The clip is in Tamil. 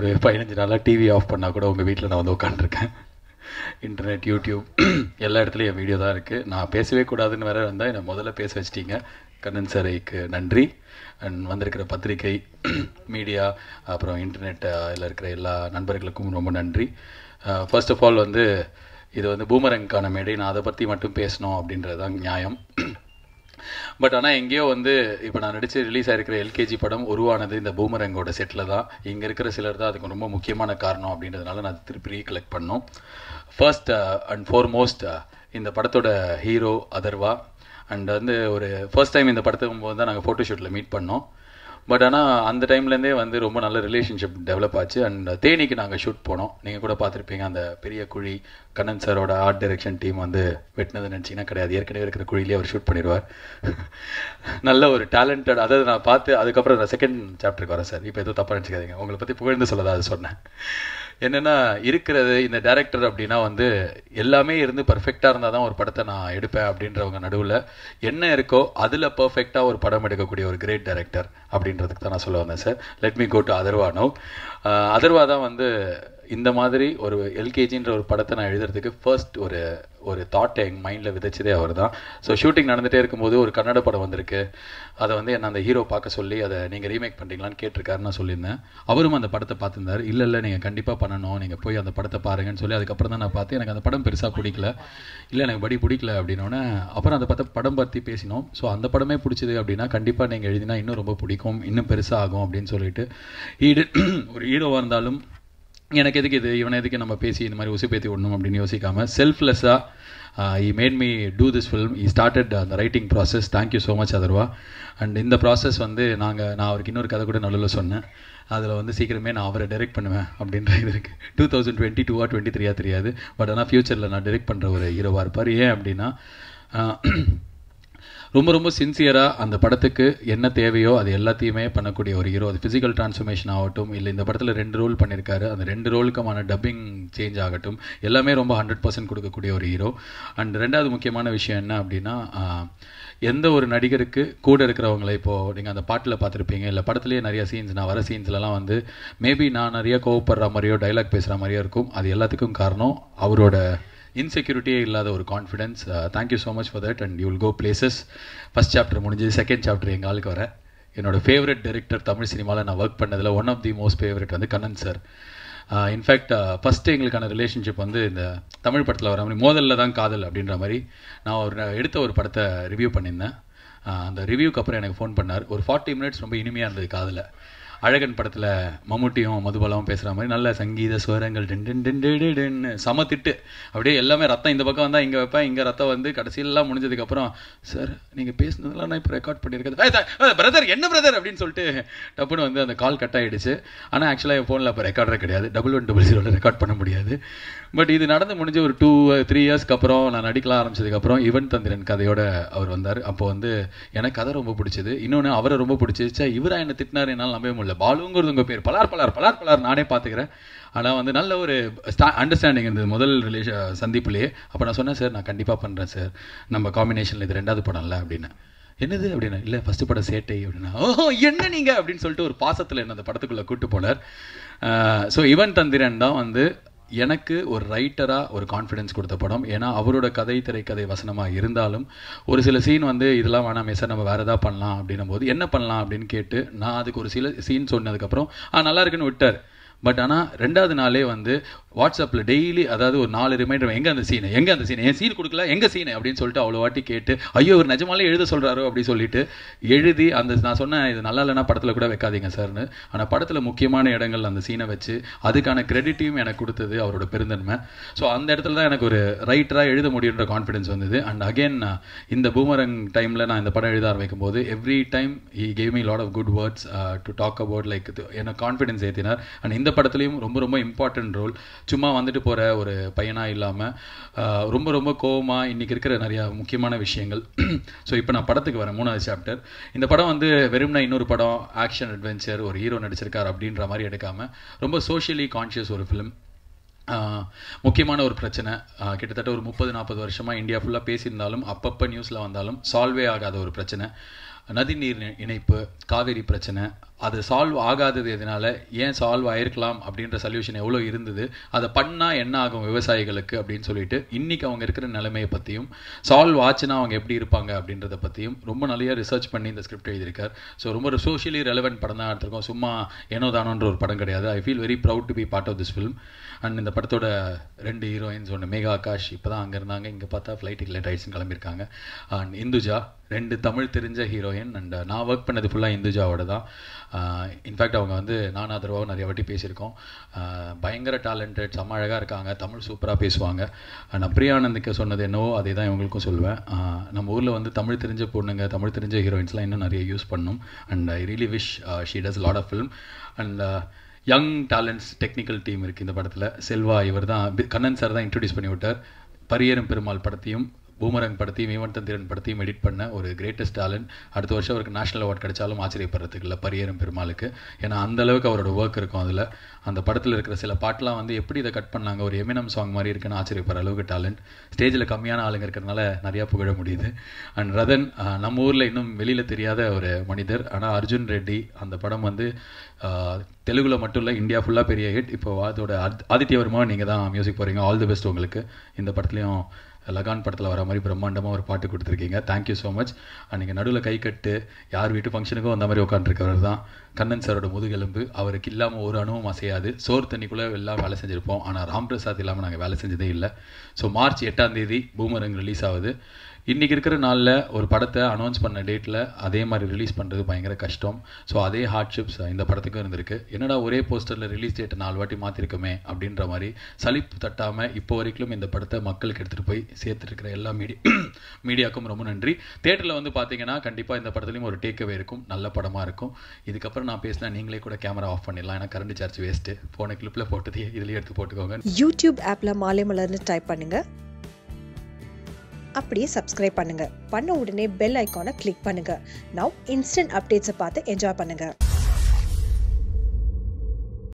ஒரு பதினஞ்சு நாளாக டிவி ஆஃப் பண்ணால் கூட உங்கள் வீட்டில் நான் வந்து உட்காந்துருக்கேன் இன்டர்நெட் யூடியூப் எல்லா இடத்துலையும் என் வீடியோ தான் இருக்குது நான் பேசவே கூடாதுன்னு வேற இருந்தால் என்னை முதல்ல பேச வச்சிட்டீங்க. கண்ணன் சாரைக்கு நன்றி. அண்ட் வந்திருக்கிற பத்திரிகை மீடியா அப்புறம் இன்டர்நெட் இதில் இருக்கிற எல்லா நண்பர்களுக்கும் ரொம்ப நன்றி. ஃபர்ஸ்ட் ஆஃப் ஆல் வந்து இது வந்து பூமரங்கான மேடை. நான் அதை பற்றி மட்டும் பேசணும் அப்படின்றது தான் நியாயம். பட் ஆனால் எங்கேயோ வந்து இப்போ நான் நடித்து ரிலீஸ் ஆகிருக்கிற எல்கேஜி படம் உருவானது இந்த பூமரங்கோட செட்டில் தான். இங்கே இருக்கிற சிலர் தான் அதுக்கு ரொம்ப முக்கியமான காரணம் அப்படின்றதுனால நான் திருப்பி ரீகலெக்ட் பண்ணோம். ஃபர்ஸ்ட் அண்ட் ஃபோர்மோஸ்ட் இந்த படத்தோட ஹீரோ அதர்வா. அண்ட் வந்து ஒரு ஃபர்ஸ்ட் டைம் இந்த படத்துக்கு போது தான் நாங்கள் ஃபோட்டோஷூட்டில் மீட் பண்ணோம். பட் ஆனால் அந்த டைம்லேருந்தே வந்து ரொம்ப நல்ல ரிலேஷன்ஷிப் டெவலப் ஆச்சு. அண்ட் uh, தேனிக்கு நாங்கள் ஷூட் போனோம். நீங்கள் கூட பார்த்துருப்பீங்க அந்த பெரிய குழி கண்ணன் சாரோட ஆர்ட் டைரக்ஷன் டீம் வந்து வெட்டினது நினச்சிங்கன்னா கிடையாது. ஏற்கனவே இருக்கிற குழியிலே அவர் ஷூட் பண்ணிடுவார். நல்ல ஒரு டேலண்டட் அதாவது நான் பார்த்து அதுக்கப்புறம் நான் செகண்ட் சாப்டருக்கு வரேன் சார் இப்போ எதுவும் தப்பாக நினச்சிக்காதீங்க. உங்களை பற்றி புகழ்ந்து சொல்லதா அது சொன்னேன். என்னென்னா இருக்கிறது இந்த டேரக்டர் அப்படின்னா வந்து எல்லாமே இருந்து பர்ஃபெக்டாக இருந்தால் தான் ஒரு படத்தை நான் எடுப்பேன் அப்படின்றவங்க நடுவில் என்ன இருக்கோ அதில் பர்ஃபெக்டாக ஒரு படம் எடுக்கக்கூடிய ஒரு கிரேட் டேரக்டர் அப்படின்றதுக்கு தான் நான் சொல்ல வந்தேன் sir let me go to Atharva no Atharva தான் வந்து இந்த மாதிரி ஒரு எல்கேஜின்ற ஒரு படத்தை நான் எழுதுறதுக்கு ஃபர்ஸ்ட் ஒரு ஒரு தாட்டை எங்கள் மைண்டில் விதைச்சதே அவர் தான் ஸோ ஷூட்டிங் நடந்துகிட்டே இருக்கும்போது ஒரு கன்னட படம் வந்திருக்கு. அதை வந்து என்ன அந்த ஹீரோ பார்க்க சொல்லி அதை நீங்கள் ரீமேக் பண்ணுறீங்களான்னு கேட்டிருக்காரு நான் சொல்லியிருந்தேன். அவரும் அந்த படத்தை பார்த்துருந்தார். இல்லை இல்லை நீங்கள் கண்டிப்பாக பண்ணணும். நீங்கள் போய் அந்த படத்தை பாருங்கன்னு சொல்லி அதுக்கப்புறம் தான் நான் பார்த்து எனக்கு அந்த படம் பெருசாக பிடிக்கல. இல்லை எனக்கு படி பிடிக்கல அப்படின்னோடனே அப்புறம் அந்த படத்தை படம் பற்றி பேசினோம். ஸோ அந்த படமே பிடிச்சது அப்படின்னா கண்டிப்பாக நீங்கள் எழுதினா இன்னும் ரொம்ப பிடிக்கும். இன்னும் பெருசாக ஆகும் அப்படின்னு சொல்லிட்டு ஈடு ஒரு ஹீரோவாக இருந்தாலும் எனக்கு எதுக்கு இது? இவனை எதுக்கு நம்ம பேசி இந்த மாதிரி உசுப்பேத்தி விடணும் அப்படின்னு யோசிக்காமல் செல்ஃப்லெஸ்ஸாக I made me to this film I started அந்த writing process thank you so much Atharva and இந்த ப்ராசஸ் வந்து நாங்கள் நான் அவருக்கு இன்னொரு கதை கூட நடுவில் சொன்னேன். அதில் வந்து சீக்கிரமே நான் அவரை டைரெக்ட் பண்ணுவேன் அப்படின்ற இது இருக்குது டூ தௌசண்ட் டுவெண்ட்டி டூவா டுவெண்ட்டி த்ரீயா தெரியாது. பட் ஆனால் ஃப்யூச்சரில் நான் டைரெக்ட் பண்ணுற ஒரு ஹீரோவாக இருப்பார். ஏன் அப்படின்னா ரொம்ப ரொம்ப சின்சியராக அந்த படத்துக்கு என்ன தேவையோ அது எல்லாத்தையுமே பண்ணக்கூடிய ஒரு ஹீரோ அது ஃபிசிக்கல் டிரான்ஸ்ஃபர்மேஷன் ஆகட்டும் இல்லை இந்த படத்தில் ரெண்டு ரோல் பண்ணியிருக்காரு அந்த ரெண்டு ரோலுக்குமான டப்பிங் சேஞ்ச் ஆகட்டும் எல்லாமே ரொம்ப ஹண்ட்ரட் பர்சன்ட் கொடுக்கக்கூடிய ஒரு ஹீரோ அண்ட் ரெண்டாவது முக்கியமான விஷயம் என்ன அப்படின்னா எந்த ஒரு நடிகருக்கு கூட இருக்கிறவங்களை இப்போது நீங்கள் அந்த பாட்டில் பார்த்துருப்பீங்க இல்லை படத்துலேயே நிறைய சீன்ஸ் நான் வர சீன்ஸ்லலாம் வந்து மேபி நான் நிறைய கோவப்படுற மாதிரியோ டைலாக் பேசுகிற மாதிரியோ இருக்கும். அது எல்லாத்துக்கும் காரணம் அவரோட இன்செக்யூரிட்டியே இல்லாத ஒரு confidence thank you so much for that and you will go places first chapter முடிஞ்சு செகண்ட் சாப்டர் எங்கள் ஆளுக்கு வரேன் என்னோட ஃபேவரட் டைரக்டர் தமிழ் சினிமாவில் நான் ஒர்க் பண்ணதில் one of the most favourite வந்து Kannan sir in fact first எங்களுக்கான ரிலேஷன்ஷிப் வந்து இந்த தமிழ் படத்தில் வர மாதிரி மோதலில் தான் காதல் அப்படின்ற மாதிரி நான் ஒரு எடுத்த ஒரு படத்தை ரிவ்யூ பண்ணியிருந்தேன். Uh, அந்த ரிவ்யூக்கு அப்புறம் எனக்கு ஃபோன் பண்ணார். ஒரு ஃபார்ட்டி மினிட்ஸ் ரொம்ப இனிமையாக இருந்தது காதில். அழகன் படத்தில் மம்முட்டியும் மதுபாலாவும் பேசுகிற மாதிரி நல்ல சங்கீத ஸ்வரங்கள் டென் டென் டென்னு சம திட்டு. அப்படியே எல்லாமே ரத்தம் இந்த பக்கம் வந்தால் இங்கே வைப்பேன் இங்கே ரத்தம் வந்து கடைசியெல்லாம் முடிஞ்சதுக்கப்புறம் சார் நீங்கள் பேசுனதெல்லாம் நான் இப்போ ரெக்கார்ட் பண்ணியிருக்கேன் பிரதர் என்ன பிரதர் அப்படின்னு சொல்லிட்டு டப்புன்னு வந்து அந்த கால் கட் ஆகிடுச்சு ஆனால் ஆக்சுவலாக என் ஃபோனில் இப்போ ரெக்கார்டரே கிடையாது. டபுள் ஒன் டபுள் ஜீரோவில் ரெக்கார்ட் பண்ண முடியாது. பட் இது நடந்து முடிஞ்ச ஒரு டூ த்ரீ இயர்ஸ்க்கு அப்புறம் நான் நடிக்கலாம் ஆரம்பிச்சதுக்கப்புறம் யுவன் தந்திரன் கதையோட அவர் வந்தார். அப்போ வந்து எனக்கு கதை ரொம்ப பிடிச்சது. இன்னொன்று அவரை ரொம்ப பிடிச்சிச்சா இவராக என்ன திட்டினார் என்னால் நம்பவே முடியல. பாலுங்கிறது உங்கள் பேர். பலார் பலார் பலார் பலார் நானே பார்த்துக்கிறேன் ஆனால் வந்து நல்ல ஒரு ஸ்டா அண்டர்ஸ்டாண்டிங் இருந்தது முதல் ரிலேஷன் uh, சந்திப்புலேயே. அப்போ நான் சொன்னேன் சார் நான் கண்டிப்பாக பண்ணுறேன் சார். நம்ம காம்பினேஷனில் இது ரெண்டாவது படம்ல அப்படின்னு. என்னது அப்படின்னா இல்லை ஃபஸ்ட்டு படம் சேட்டை அப்படின்னா ஓஹோ என்ன நீங்கள் அப்படின்னு சொல்லிட்டு ஒரு பாசத்தில் என்ன அந்த படத்துக்குள்ளே கூட்டு போனார். ஸோ இவன் தந்திரன் தான் வந்து எனக்கு ஒரு ரைட்டராக ஒரு கான்ஃபிடென்ஸ் கொடுத்த படம். ஏன்னா அவரோட கதை திரைக்கதை வசனமாக இருந்தாலும் ஒரு சில சீன் வந்து இதெல்லாம் வேணாமே சார் நம்ம வேறு எதாவது பண்ணலாம் அப்படின்னும் போது என்ன பண்ணலாம்? அப்படின்னு கேட்டு நான் அதுக்கு ஒரு சில சீன் சொன்னதுக்கப்புறம் ஆ நல்லா இருக்குன்னு விட்டார். பட் ஆனால் ரெண்டாவது நாளே வந்து வாட்ஸ்அப்பில் டெய்லி அதாவது ஒரு நாலு ரிமைண்டர் எங்கே அந்த சீனு எங்கே அந்த சீனு என் சீன் கொடுக்கல? எங்கே சீனு அப்படின்னு சொல்லிட்டு அவ்வளோ வாட்டி கேட்டு ஐயோ ஒரு நிஜமாலே எழுத சொல்கிறாரோ அப்படின்னு சொல்லிட்டு எழுதி அந்த நான் சொன்னேன் இது நல்லா இல்லைனா படத்தில் கூட வைக்காதீங்க சார்னு. ஆனால் படத்தில் முக்கியமான இடங்கள் அந்த சீனை வச்சு அதுக்கான கிரெடிட்டையும் எனக்கு கொடுத்தது அவரோட பெருந்தன்மை. ஸோ அந்த இடத்துல தான் எனக்கு ஒரு ரைட்டராக எழுத முடியுன்ற கான்ஃபிடன்ஸ் வந்தது. அண்ட் அகெயின் இந்த பூமரங் டைமில் நான் இந்த படம் எழுத ஆரம்பிக்கும் போது every time he gave me lot of good words to talk about like எனக்கு கான்ஃபிடன்ஸ் ஏற்றினார் அண்ட் இந்த படத்துலையும் ரொம்ப ரொம்ப இம்பார்ட்டன்ட் ரோல் சும்மா வந்துட்டு போகிற ஒரு பையனாக இல்லாமல் ரொம்ப ரொம்ப கோவமாக இன்றைக்கி இருக்கிற நிறையா முக்கியமான விஷயங்கள். ஸோ இப்போ நான் படத்துக்கு வரேன் மூணாவது சாப்டர் இந்த படம் வந்து வெறும்னா இன்னொரு படம் ஆக்ஷன் அட்வென்ச்சர் ஒரு ஹீரோ நடிச்சிருக்கார் அப்படின்ற மாதிரி எடுக்காமல் ரொம்ப சோஷியலி கான்ஷியஸ் ஒரு ஃபிலிம் முக்கியமான ஒரு பிரச்சனை. கிட்டத்தட்ட ஒரு முப்பது நாற்பது வருஷமாக இந்தியா ஃபுல்லாக பேசியிருந்தாலும் அப்பப்போ நியூஸில் வந்தாலும் சால்வே ஆகாத ஒரு பிரச்சனை. நதிநீர் நீர் இணைப்பு காவேரி பிரச்சனை அது சால்வ் ஆகாதது எதனால ஏன் சால்வ் ஆயிருக்கலாம் அப்படின்ற சொல்யூஷன் எவ்வளோ இருந்தது? அதை பண்ணால் என்ன ஆகும் விவசாயிகளுக்கு அப்படின்னு சொல்லிட்டு இன்னைக்கு அவங்க இருக்கிற நிலைமையை பற்றியும் சால்வ் ஆச்சுன்னா அவங்க எப்படி இருப்பாங்க அப்படின்றத பற்றியும் ரொம்ப நிறைய ரிசர்ச் பண்ணி இந்த ஸ்கிரிப்ட் எழுதியிருக்கார். ஸோ ரொம்ப ஒரு சோஷியலி ரெலவெண்ட் படம் தான் எடுத்திருக்கோம். சும்மா ஏனோ தானோன்ற ஒரு படம் கிடையாது. I feel very proud to be part of this film and இந்த படத்தோட ரெண்டு ஹீரோயின்ஸ் ஒன்று மேகா ஆகாஷ் இப்போ தான் அங்கே இருந்தாங்க. இங்கே பார்த்தா ஃப்ளைட்டுக்கு லேட் ஆயிடுச்சுன்னு கிளம்பியிருக்காங்க. அண்ட் இந்துஜா ரெண்டு தமிழ் தெரிஞ்ச ஹீரோயின் அண்ட் நான் ஒர்க் பண்ணது ஃபுல்லாக இந்துஜாவோட தான் இன்ஃபேக்ட் அவங்க வந்து நானா ஆதரவாகவும் நிறைய வாட்டி பேசியிருக்கோம். பயங்கர டேலண்டட் செம்ம அழகாக இருக்காங்க. தமிழ் சூப்பராக பேசுவாங்க. நான் பிரியானந்துக்கு சொன்னது என்னவோ அதே தான் இவங்களுக்கும் சொல்லுவேன். நம்ம ஊரில் வந்து தமிழ் தெரிஞ்ச பொண்ணுங்க தமிழ் தெரிஞ்ச ஹீரோயின்ஸ்லாம் இன்னும் நிறைய யூஸ் பண்ணும். And I really wish she does lot of film and young talents technical team இருக்குது இந்த படத்தில். செல்வா இவர் தான் கண்ணன் சார் தான் இன்ட்ரடியூஸ் பண்ணி விட்டார். பரியரும் பெருமாள் படத்தையும் பூமரங் படத்தையும் ஈவன் தந்திரன் படத்தையும் எடிட் பண்ண ஒரு கிரேட்டஸ்ட் டேலண்ட் அடுத்த வருஷம் அவருக்கு நேஷனல் அவார்ட் கிடைச்சாலும் ஆச்சரியப்படுறதுக்கு இல்லை பரியரும் பெருமாளுக்கு. ஏன்னா அந்த அளவுக்கு அவரோட ஒர்க் இருக்கும் அதில். அந்த படத்தில் இருக்கிற சில பாட்டெலாம் வந்து எப்படி இதை கட் பண்ணாங்க? ஒரு எமினம் சாங் மாதிரி இருக்குன்னு ஆச்சரியப்படுற அளவுக்கு டேலண்ட் ஸ்டேஜில் கம்மியான ஆளுங்க இருக்கிறதுனால நிறையா புகழ முடியுது. அண்ட் ரதன் நம்ம ஊரில் இன்னும் வெளியில் தெரியாத ஒரு மனிதர். ஆனால் அர்ஜுன் ரெட்டி அந்த படம் வந்து தெலுங்கில் தெலுங்குல மட்டும் இல்லை இந்தியா ஃபுல்லாக பெரிய ஹிட் இப்போ அதோட ஆதித்யவர்மா நீங்கள் தான் மியூசிக் போகிறீங்க ஆல் தி பெஸ்ட் உங்களுக்கு. இந்த படத்துலையும் லகான் படத்தில் வர மாதிரி பிரம்மாண்டமாக ஒரு பாட்டு கொடுத்துருக்கீங்க. தேங்க்யூ ஸோ மச் அன்றைக்கி நடுவில் கை கட்டு யார் வீட்டு ஃபங்க்ஷனுக்கும் அந்த மாதிரி உட்காந்துருக்கவர் தான். கண்ணன் சாரோட முதுகெலும்பு அவருக்கு இல்லாமல் ஒரு அணுவும் அசையாது. சோறு தண்ணிக்குள்ளே எல்லாம் வேலை செஞ்சுருப்போம். ஆனால் ராம் பிரசாத் இல்லாமல் நாங்கள் வேலை செஞ்சதே இல்லை. ஸோ மார்ச் எட்டாம் தேதி பூமரங் ரிலீஸ் ஆகுது. இன்றைக்கி இருக்கிற நாளில் ஒரு படத்தை அனௌன்ஸ் பண்ண டேட்டில் அதே மாதிரி ரிலீஸ் பண்ணுறது பயங்கர கஷ்டம். ஸோ அதே ஹார்ட்ஷிப்ஸ் இந்த படத்துக்கும் இருந்திருக்கு. என்னடா ஒரே போஸ்டரில் ரிலீஸ் டேட்டை நாலு வாட்டி மாற்றிருக்கோமே அப்படின்ற மாதிரி சலிப்பு தட்டாமல் இப்போ வரைக்கும் இந்த படத்தை மக்களுக்கு எடுத்துகிட்டு போய் சேர்த்துருக்கிற எல்லா மீடியா மீடியாவுக்கும் ரொம்ப நன்றி. தேட்டரில் வந்து பார்த்தீங்கன்னா கண்டிப்பாக இந்த படத்துலையும் ஒரு டேக்அவே இருக்கும். நல்ல படமாக இருக்கும். இதுக்கப்புறம் நான் பேசினா நீங்களே கூட கேமரா ஆஃப் பண்ணிடலாம். ஏன்னா கரண்ட் சார்ஜ் வேஸ்ட்டு போன கிளிப்பில் போட்டதே இதுலேயே எடுத்து போட்டுக்கோங்க. யூடியூப் ஆப்பில் மாலை மலர்னு டைப் பண்ணுங்கள் அப்படியே சப்ஸ்கிரைப் பண்ணுங்க. பண்ண உடனே பெல் ஐக்கானை கிளிக் பண்ணுங்க. நவ் இன்ஸ்டன்ட் அப்டேட்ஸை பார்த்து என்ஜாய் பண்ணுங்க.